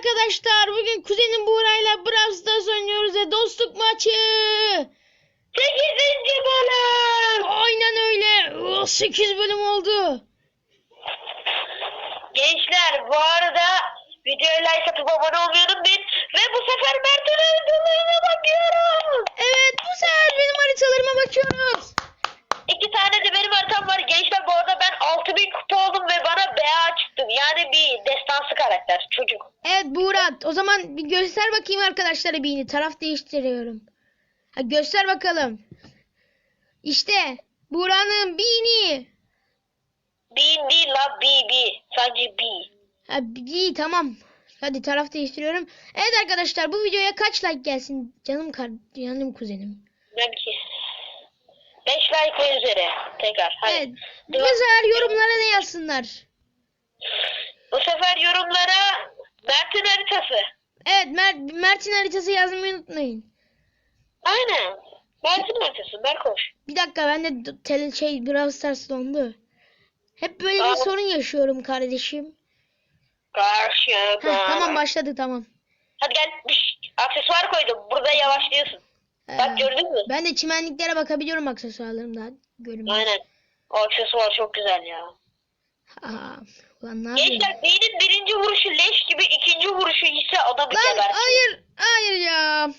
arkadaşlar bugün kuzenim Buğra'yla Brawl Stars oynuyoruz ve dostluk maçı. 8. bölüm. Aynen öyle. Oh, 8 bölüm oldu. Gençler bu arada videoya like atıp abone olmayı unutmayın. Ve bu sefer Mert'in haritalarına bakıyoruz. Evet bu sefer benim haritalarıma bakıyoruz. İki tane de benim haritam var. Gençler bu arada ben 6000 kupa oldum ve bana BA çıktım. Yani bir destansı karakter. Çocuk. Evet Buğra o zaman bir göster bakayım arkadaşlara birini. Taraf değiştiriyorum. Ha, göster bakalım. İşte Buğra'nın bini. Bean değil la B B. Sadece B. Ha, iyi tamam. Hadi taraf değiştiriyorum. Evet arkadaşlar bu videoya kaç like gelsin canım kar canım kuzenim. Ben ki. 5 like ve üzeri. Tekrar. Hadi. Evet. Bu sefer yorumlara ne yazsınlar? Bu sefer yorumlara Mert'in haritası. Evet Mert, Mert'in haritası yazmayı unutmayın. Aynen. Mert'in haritası. Berkoş. Bir dakika ben de tele şey Brawl Stars dondu. Hep böyle bir Aa. sorun yaşıyorum kardeşim. Karşı. Heh, tamam başladı tamam. Hadi gel. Şşt, aksesuar koydum. Burada yavaşlıyorsun. Ee, Bak gördün mü? ben de çimenliklere bakabiliyorum aksesuarlarımdan. Görünmez. Aynen. O aksesuar çok güzel ya. Aa, ulan ne? Gençler beynin birinci vuruşu leş gibi ikinci vuruşu ise adamı Lan gebertin. hayır hayır ya.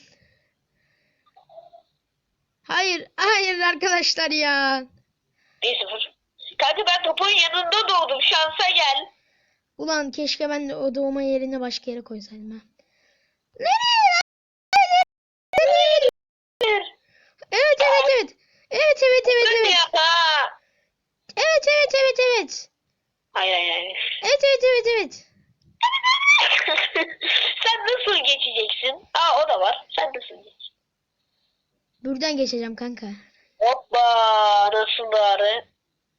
Hayır hayır arkadaşlar ya. 1-0. Kanka ben topun yanında doğdum. Şansa gel. Ulan keşke ben de o doğma yerine başka yere koysaydım ha. Nereye? Evet evet evet. Evet evet evet evet. Evet evet. Hayır hayır hayır. Evet evet evet evet. Sen nasıl geçeceksin? Aa o da var. Sen nasıl geç? Buradan geçeceğim kanka. Hoppa nasıl ağrı?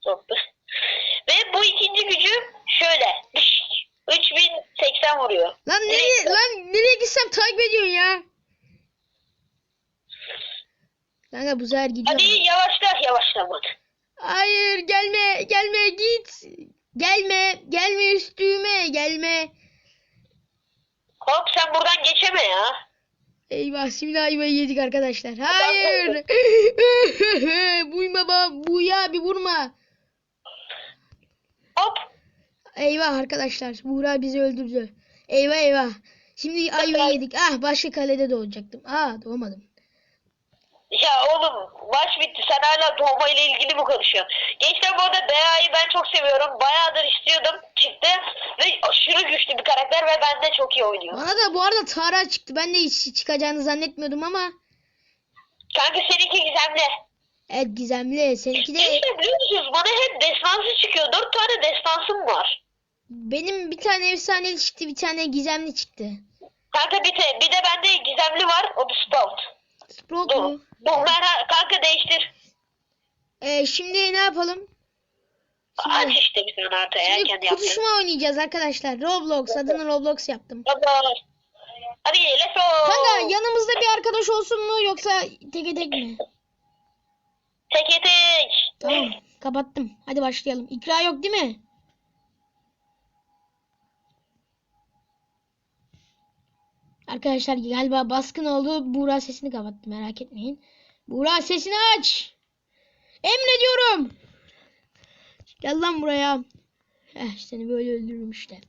Soktu. Ve bu ikinci gücü şöyle. 3080 vuruyor. Lan nereye lan nereye gitsem takip ediyorsun ya. Kanka bu sefer Hadi gidiyorum. yavaşla yavaşlamadı. Hayır gelme gelme git. Gelme gelme üstüme gelme. Hop sen buradan geçeme ya. Eyvah şimdi ayvayı yedik arkadaşlar. Hayır. Buyma baba buya bir vurma. Hop. Eyvah arkadaşlar. Buğra bizi öldürdü. Eyvah eyvah. Şimdi ayvayı yedik. Ah başka kalede doğacaktım. Ah doğmadım. Ya oğlum maç bitti. Sen hala doğma ile ilgili mi konuşuyorsun? Gençler bu arada BA'yı ben çok seviyorum. Bayağıdır istiyordum. Çıktı. Ve aşırı güçlü bir karakter ve bende çok iyi oynuyor. Bana da bu arada Tara çıktı. Ben de hiç çıkacağını zannetmiyordum ama. Kanka seninki gizemli. Evet gizemli. Seninki de Gençler biliyor musunuz? Bana hep destansı çıkıyor. Dört tane destansım var. benim bir tane efsaneli çıktı. Bir tane gizemli çıktı. Kanka bir, de, bir de bende gizemli var. O da Sprout. Sprout mu? Bunlar ha- kanka değiştir. Ee, şimdi ne yapalım? Aç Şimdi, işte bir tane haritaya. şimdi Kendi kutuşma oynayacağız arkadaşlar. Roblox. Adını Roblox yaptım. Hadi let's go. Kanka yanımızda bir arkadaş olsun mu yoksa teke tek mi? Teke tek. Tamam. Kapattım. Hadi başlayalım. İkra yok değil mi? Arkadaşlar galiba baskın oldu. Buğra sesini kapattı merak etmeyin. Buğra sesini aç. Emrediyorum. Gel lan buraya. Heh, seni böyle öldürürüm işte.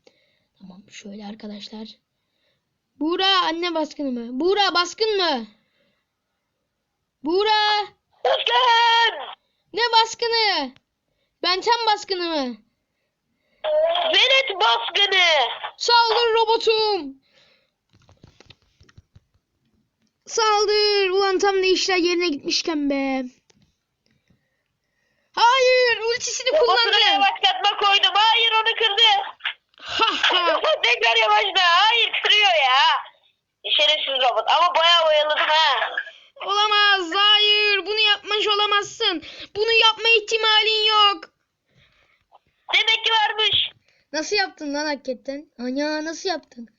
Tamam şöyle arkadaşlar. Buğra anne baskını mı? Buğra baskın mı? Buğra Aslan. ne baskını? Benten baskını mı? Venet baskını. Saldır robotum. Saldır. Ulan tam da işler yerine gitmişken be. Hayır ultisini kullandı. yavaşlatma koydum. Hayır onu kırdı. Ha ha. Tekrar yavaşla. Hayır kırıyor ya. Şerefsiz robot. Ama bayağı oyaladım ha. Olamaz. Hayır. Bunu yapmış olamazsın. Bunu yapma ihtimalin yok. Demek ki varmış. Nasıl yaptın lan hakikaten? Anya nasıl yaptın?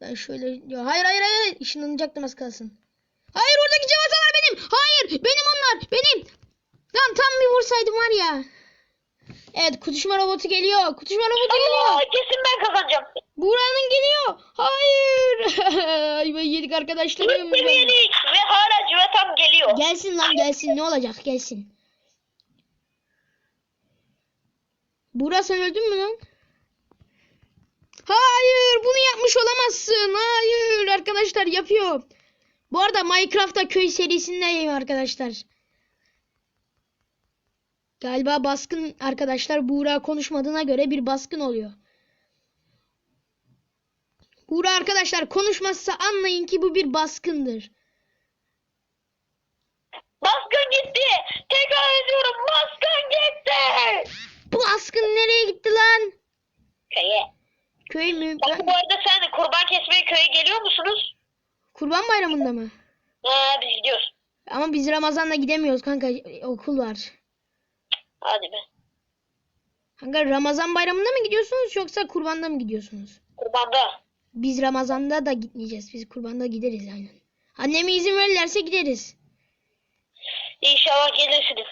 Ben şöyle ya hayır hayır hayır ışınlanacaktım az kalsın. Hayır oradaki cevatalar benim. Hayır benim onlar benim. Lan tam bir vursaydım var ya. Evet kutuşma robotu geliyor. Kutuşma robotu geliyor. Aa, kesin ben kazanacağım. Buranın geliyor. Hayır. Ayva yedik arkadaşlarım. yedik ve hala civatam geliyor. Gelsin lan gelsin ne olacak gelsin. Burası öldün mü lan? Hayır bunu yapmış olamazsın. Hayır arkadaşlar yapıyor. Bu arada Minecraft'ta köy serisindeyim arkadaşlar. Galiba baskın arkadaşlar Buğra konuşmadığına göre bir baskın oluyor. Buğra arkadaşlar konuşmazsa anlayın ki bu bir baskındır. Baskın gitti. Tekrar ediyorum baskın gitti. Bu baskın nereye gitti lan? Köye. Köy mü? Bak bu arada sen kurban kesmeye köye geliyor musunuz? Kurban bayramında mı? Ha biz gidiyoruz. Ama biz Ramazan'da gidemiyoruz kanka. Okul var. Hadi be. Kanka Ramazan bayramında mı gidiyorsunuz yoksa kurbanda mı gidiyorsunuz? Kurbanda. Biz Ramazan'da da gitmeyeceğiz. Biz kurbanda gideriz aynen. Anneme izin verirlerse gideriz. İnşallah gelirsiniz.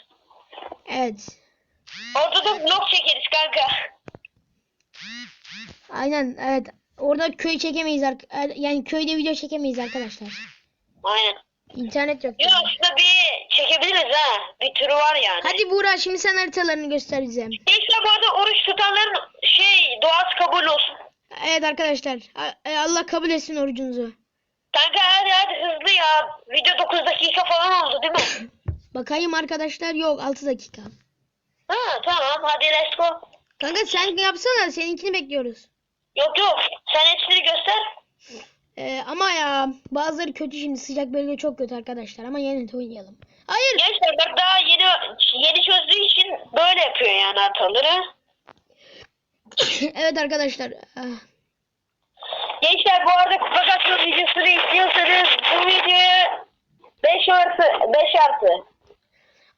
Evet. Orada da vlog çekeriz kanka. Aynen evet. Orada köy çekemeyiz. ark- Yani köyde video çekemeyiz arkadaşlar. Aynen. İnternet yok. Ya aslında bir çekebiliriz ha. Bir türü var yani. Hadi Buğra şimdi sen haritalarını göster bize. Gençler bu arada oruç tutanların şey duası kabul olsun. Evet arkadaşlar. E, Allah kabul etsin orucunuzu. Kanka hadi hadi hızlı ya. Video 9 dakika falan oldu değil mi? Bakayım arkadaşlar. Yok 6 dakika. ha tamam hadi let's go. Kanka sen yapsana. Seninkini bekliyoruz. Yok yok sen hepsini göster. Ee, ama ya bazıları kötü şimdi sıcak bölge çok kötü arkadaşlar ama yine de oynayalım. Hayır. Gençler bak daha yeni yeni çözdüğü için böyle yapıyor yani hataları. evet arkadaşlar. Ah, Gençler bu arada kupa kasma videosunu izliyorsanız bu videoya 5 artı 5 artı.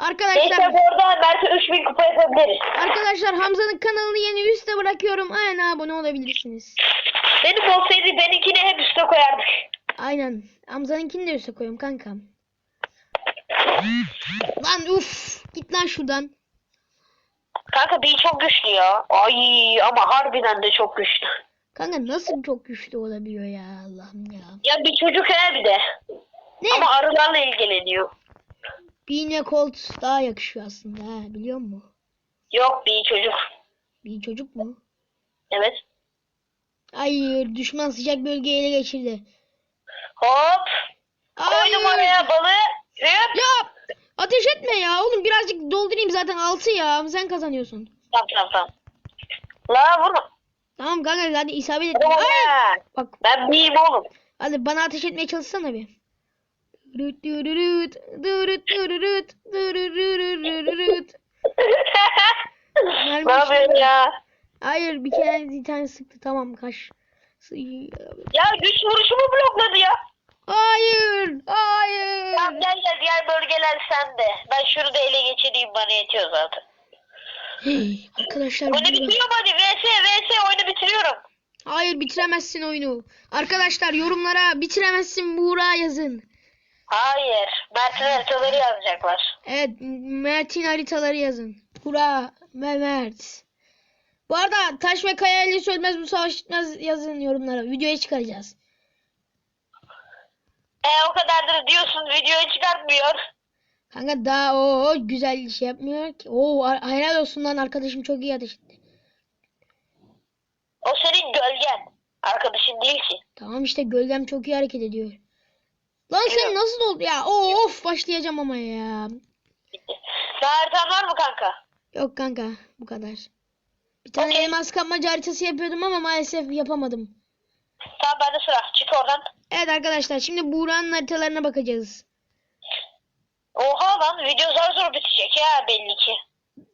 Arkadaşlar bu arada Mert'e 3000 kupa yapabiliriz. arkadaşlar Hamza'nın kanalını yeni üste bırakıyorum. Aynen abone olabilirsiniz. Benim olsaydı benimkini hep üste koyardık. Aynen. Hamza'nınkini de üste koyuyorum kankam. Lan uf. Git lan şuradan. Kanka bir çok güçlü ya. Ay ama harbiden de çok güçlü. Kanka nasıl çok güçlü olabiliyor ya Allah'ım ya. Ya bir çocuk he bir de. Ne? Ama arılarla ilgileniyor. Beanie Colt daha yakışıyor aslında ha, biliyor musun? Yok bir çocuk. Bir çocuk mu? Evet. Hayır düşman sıcak bölgeyi ele geçirdi. Hop. Hayır. Koydum oraya balı. Hop. Ya ateş etme ya oğlum birazcık doldurayım zaten 6 ya sen kazanıyorsun. Tamam tamam tamam. La vurma. Tamam kanka hadi isabet et. Bak Ben miyim oğlum? hadi bana ateş etmeye çalışsana bir. Ne yapıyorsun ya? Hayır bir kere bir tane sıktı tamam kaç. Ya güç vuruşumu blokladı ya. Hayır, hayır. Tamam gel gel diğer bölgeler sende. Ben şurada ele geçireyim bana yetiyor zaten. Hey, arkadaşlar Oyunu bitiriyorum hadi. VS VS oyunu bitiriyorum. Hayır bitiremezsin oyunu. Arkadaşlar yorumlara bitiremezsin Buğra yazın. Hayır. Mert'in haritaları yazacaklar. Evet Mert'in haritaları yazın. Ve Mert. Bu arada taş ve kaya ile sönmez bu savaş bitmez yazın yorumlara. Videoya çıkaracağız. E o kadardır diyorsun videoyu çıkartmıyor. Kanka daha o güzel şey yapmıyor ki. Oo helal olsun lan arkadaşım çok iyi ateş etti. O senin gölgen. Arkadaşın değil ki. Tamam işte gölgem çok iyi hareket ediyor. Lan sen Evet. nasıl oldu ya? Oo, of başlayacağım ama ya. Daha haritan var mı kanka? Yok kanka bu kadar. Bir tane Okey. elmas kapmaca haritası yapıyordum ama maalesef yapamadım. Tamam bende sıra. Çık oradan. Evet arkadaşlar şimdi Buğra'nın haritalarına bakacağız. Oha lan video zor zor bitecek ya belli ki.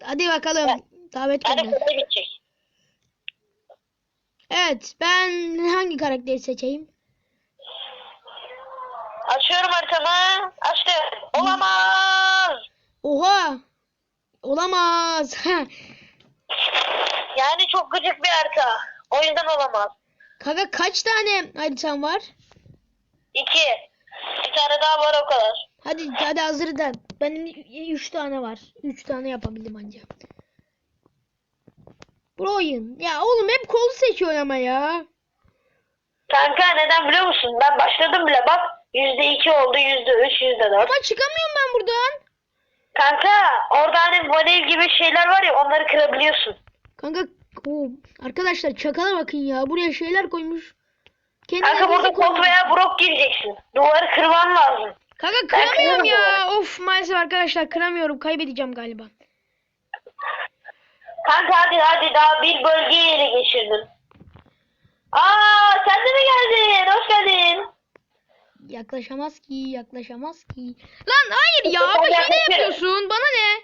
Hadi bakalım. Davet Yani gönder. kolay bitecek. Evet ben hangi karakteri seçeyim? Açıyorum haritamı. Açtım. Olamaz. Oha! Olamaz. Yani çok gıcık bir harita. O yüzden olamaz. Kanka kaç tane haritan var? İki. Bir tane daha var o kadar. Hadi hadi hazır da. Benim 3 tane var. 3 tane yapabildim anca. Bu oyun. Ya oğlum hep kolu seçiyor ama ya. Kanka neden biliyor musun? Ben başladım bile bak. Yüzde iki oldu, yüzde üç, yüzde dört. Ama çıkamıyorum ben buradan. Kanka orada hani vanil gibi şeyler var ya onları kırabiliyorsun. Kanka oo, arkadaşlar çakala bakın ya. Buraya şeyler koymuş. Kendine Kanka burada müzik koymuş. kod veya brok gireceksin. Duvarı kırman lazım. Kanka kıramıyorum ya. Of maalesef arkadaşlar kıramıyorum. Kaybedeceğim galiba. Kanka hadi hadi daha bir bölgeyi ele geçirdin. Aa sen de mi geldin? Hoş geldin. Yaklaşamaz ki, yaklaşamaz ki. Lan hayır ya, hile yaklaşırım. yapıyorsun. Bana ne?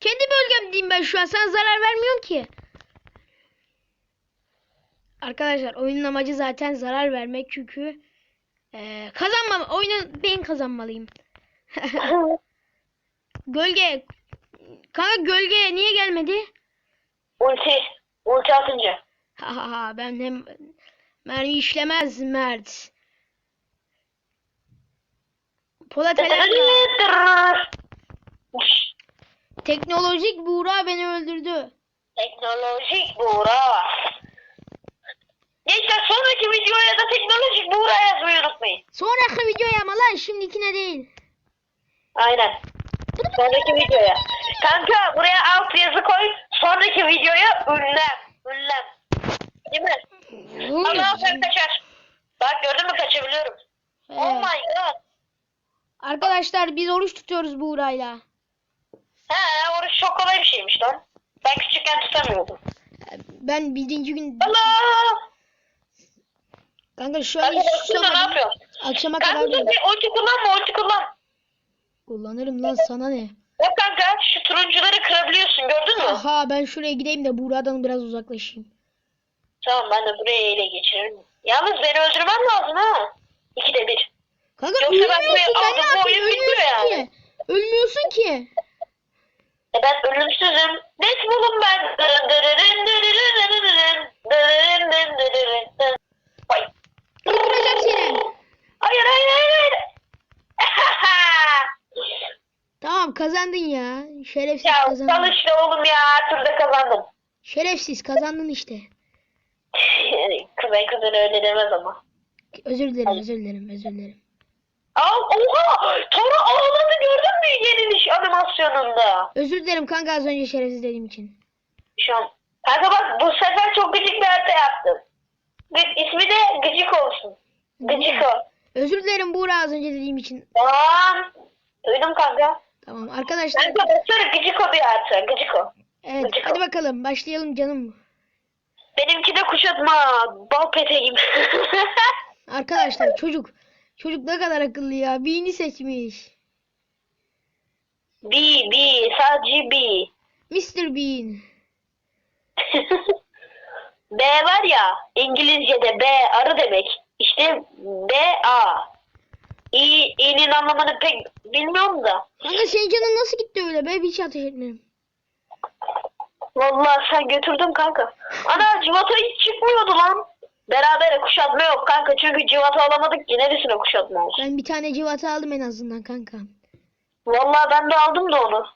Kendi bölgemdeyim ben şu an. Sen zarar vermiyorsun ki. Arkadaşlar oyunun amacı zaten zarar vermek çünkü eee kazanmam. Oyunu ben kazanmalıyım. Gölge. Kanka gölge niye gelmedi? Ulti. Ulti atınca. Ha ha ha ben hem mermi işlemez Mert. Polat Alemdar. Teknolojik Buğra beni öldürdü. Teknolojik buğra. Gençler sonraki videoya da teknolojik buğra yazmayı unutmayın. Sonraki videoya ama lan şimdikine değil. Aynen. Sonraki videoya. Kanka buraya alt yazı koy. Sonraki videoya ünlem. Ünlem. Değil mi? Ama sen kaçar. Bak gördün mü kaçabiliyorum. Oh my god. Arkadaşlar biz oruç tutuyoruz Buğra'yla. He oruç çok kolay bir şeymiş lan. Ben küçükken tutamıyordum. Ben birinci gün Allah! kanka şu an Kanka hiç baksana ne tutamadım. yapıyorsun? Akşama kadar Kanka da- bir ulti kullanma ulti kullan. kullanırım lan sana ne? Bak kanka şu turuncuları kırabiliyorsun gördün mü? Aha ben şuraya gideyim de Buğra'dan biraz uzaklaşayım. Tamam ben de buraya ele geçiririm. Yalnız beni öldürmen lazım ha. İkide bir. Kanka Yoksa ben ölmüyorsun ben aldım, bu oyun bitmiyor Ölmüyorsun yani. ki. Ölmüyorsun ki. E ben ölümsüzüm. Deathpool'um ben. Vay. Öldüreceğim seni. Hayır hayır hayır. Tamam kazandın ya. Şerefsiz ya kazandın. sal işte oğlum ya turda kazandım. Şerefsiz kazandın işte. Kızay kızın öyle demez ama. Özür dilerim, özür dilerim, özür dilerim. Al, oha! Tara ağladı gördün mü yeniliş animasyonunda? Özür dilerim kanka az önce şerefsiz dediğim için. Şu an. Kanka bak bu sefer çok gıcık bir harita yaptım. Gı- İsmi de gıcık olsun. Gıcık ol. Özür dilerim Buğra az önce dediğim için. Tamam. Duydum kanka. Tamam arkadaşlar. Kanka baksana gıcık o bir harita. Gıcık o. Evet gıcık hadi ol. bakalım başlayalım canım. Benimki de kuşatma. Bal peteğim. Arkadaşlar çocuk. Çocuk ne kadar akıllı ya. B'ni seçmiş. B, B. Sadece B. Mr. Bean. B var ya İngilizce'de B arı demek. İşte B A. İ, İ'nin anlamını pek bilmiyorum da. Kanka senin canın nasıl gitti öyle be? Hiç ateş etmedim. Vallahi sen götürdün kanka. Ana civata hiç çıkmıyordu lan. Beraber kuşatma yok kanka çünkü civata alamadık ki neresine kuşatma olsun. Ben bir tane civata aldım en azından kanka. Vallahi ben de aldım da onu.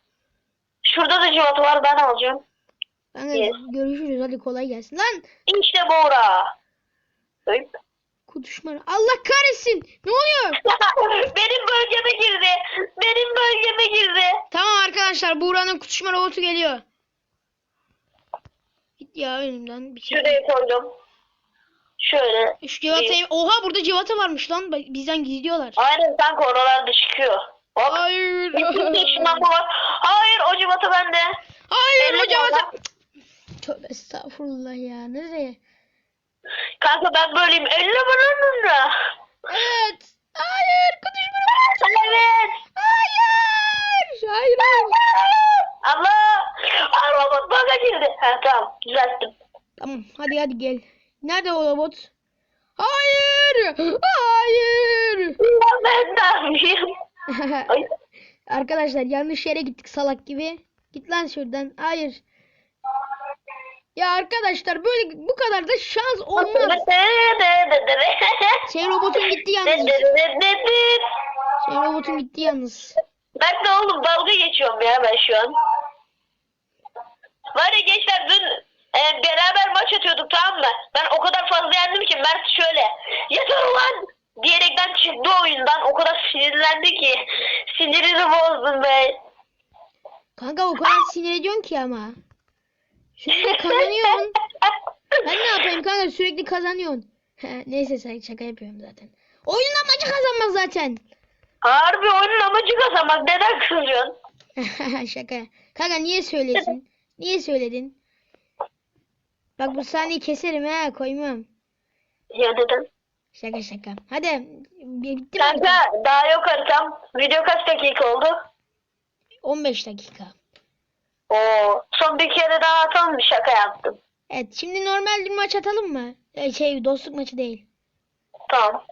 Şurada da civata var ben alacağım. Kanka Yes. görüşürüz hadi kolay gelsin. Lan İşte Bora. Öp. kutuşma. Allah kahretsin. Ne oluyor? Benim bölgeme girdi. Benim bölgeme girdi. Tamam arkadaşlar Buğra'nın kutuşma robotu geliyor. Git ya önümden bir şey. Şuraya koydum. Şöyle. Şu civatayı... Oha burada civata varmış lan. Bak, Bizden gizliyorlar. Aynen kanka oralarda çıkıyor. Hop. Hayır. Var. Hayır o civata bende. Hayır Benim o civata. Tövbe estağfurullah ya. Nereye? Kanka ben böyleyim. Elle bana da. Evet. Hayır. Robotu. Evet. Hayır. Hayır. hayır. Allah! Robot baga girdi. Ha tamam düzelttim. Tamam hadi hadi gel. Nerede o robot? Hayır. Hayır. Ben? Ay. Arkadaşlar yanlış yere gittik salak gibi. Git lan şuradan. Hayır. Ya arkadaşlar böyle bu kadar da şans olmaz. Şey robotun gitti yalnız. Şey robotun gitti yalnız. ben de oğlum dalga geçiyorum ya ben şu an. Var ya gençler dün e, beraber maç atıyorduk tamam mı? Ben o kadar fazla yendim ki yeter ulan diyerekten çıktı oyundan. O kadar sinirlendi ki. Sinirini bozdum be. Kanka o kadar sinir ediyorsun ki ama. Sürekli kazanıyorsun. Ben ne yapayım kanka sürekli kazanıyorsun. Neyse sen şaka yapıyorum zaten. Oyunun amacı kazanmak zaten. Harbi oyunun amacı kazanmak. Neden kızıyorsun? şaka. Kanka niye söylesin? Niye söyledin? Bak bu sahneyi keserim ha koymam. Ya neden? Şaka şaka. Hadi bitti mi? Kanka daha yok haritam. Video kaç dakika oldu? 15 dakika. Oo, son bir kere daha atalım mı? Şaka yaptım. Evet şimdi normal bir maç atalım mı? Ee, Şey dostluk maçı değil. Tamam.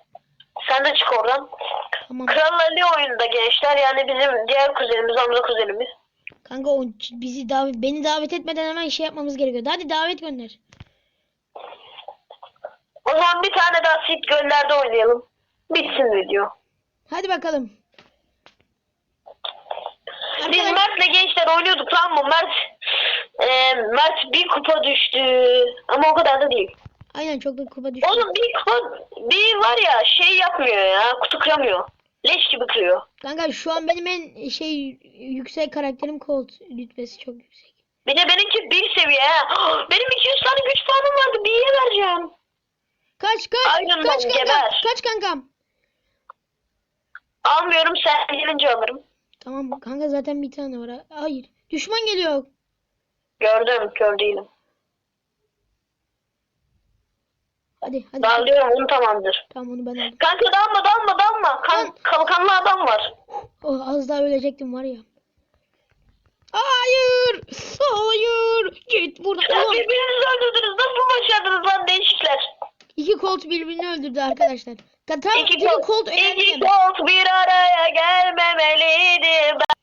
Sen de çık oradan. Tamam. Kral Ali oyunda gençler. Yani bizim diğer kuzenimiz, Hamza kuzenimiz. Kanka o bizi davet beni davet etmeden hemen şey yapmamız gerekiyordu. Hadi davet gönder. O zaman bir tane daha sit gönderdi oynayalım. Bitsin video. Hadi bakalım. Biz Arkadaş- Mert'le gençler oynuyorduk lan mı? Mert, e, Mert bir kupa düştü. Ama o kadar da değil. Aynen çok da kupa düştü. Oğlum bir kupa, bir var ya şey yapmıyor ya. Kutu kıramıyor. Leş gibi kırıyor. Kanka şu an benim en şey yüksek karakterim Colt rütbesi çok yüksek. Bir de benimki bir seviye. Benim 200 tane güç puanım vardı. Bir'e vereceğim. Kaç kaç Man, kaç kankam geber. kaç kankam. Almıyorum sen gelince alırım. Tamam kanka zaten bir tane var. Hayır. Düşman geliyor. Gördüm kör değilim. Hadi hadi. Dağılıyorum onu tamamdır. Tamam onu ben aldım. Kanka dalma dalma dalma. Kan, kalkanlı adam var. Oh, az daha ölecektim var ya. Hayır. Hayır. Git buradan. Ya birbirinizi öldürdünüz. Nasıl başardınız lan değişikler? iki Colt birbirini öldürdü arkadaşlar. Ka- Tam İki Colt, Colt iki. Colt bir araya gelmemeliydi. Ben...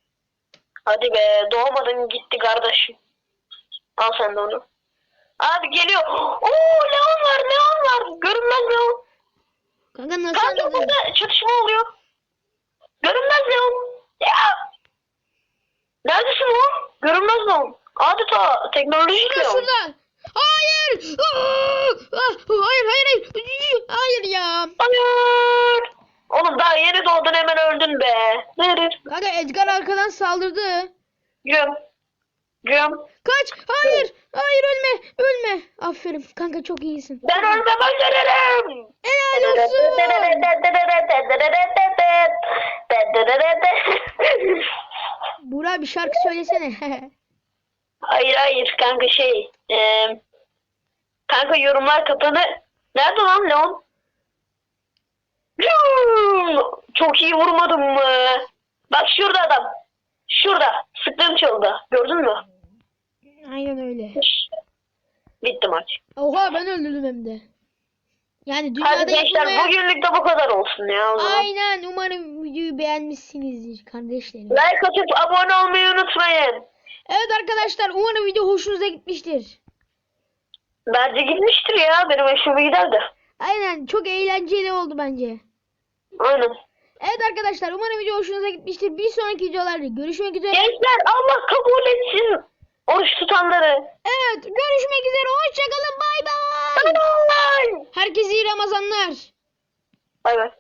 Hadi be doğmadın gitti kardeşim. Al sen de onu. Abi geliyor. Oo Leon var Leon var. Görünmez Leon. Kanka nasıl Kanka anladın? burada çatışma oluyor. Görünmez Leon. Ya. Neredesin Leon? Görünmez Leon. Adeta teknolojik Şurada Leon. şurada. Hayır. Aa! Ah, hayır hayır hayır. Hayır ya. Hayır. Oğlum daha yeni doğdun hemen öldün be. Nedir? Kanka Edgar arkadan saldırdı. Göm. Göm. Kaç. Hayır. Hayır ölme. Ölme. Aferin. Kanka çok iyisin. Ben ölmem öldürürüm. Helal olsun. Burak bir şarkı söylesene. hayır hayır kanka şey. eee, kanka yorumlar kapanı. Nerede lan Leon? Çok iyi vurmadım mı? Bak şurada adam. Şurada. Sıktığım çalıda. Gördün mü? Aynen öyle. Bitti maç. Oha ben öldürdüm hem de. Yani Hadi dünyada gençler yapılmayan... bugünlük de bu kadar olsun ya. o zaman. Aynen umarım videoyu beğenmişsinizdir kardeşlerim. Like atıp abone olmayı unutmayın. Evet arkadaşlar umarım video hoşunuza gitmiştir. Bence gitmiştir ya. Benim hoşuma gider de. Aynen çok eğlenceli oldu bence. Aynen. Evet arkadaşlar umarım video hoşunuza gitmiştir. Bir sonraki videolarda görüşmek üzere. Gençler Allah kabul etsin oruç tutanları. Evet görüşmek üzere. Hoşçakalın bay bay. Bye bye. Herkese iyi Ramazanlar. Bay bay.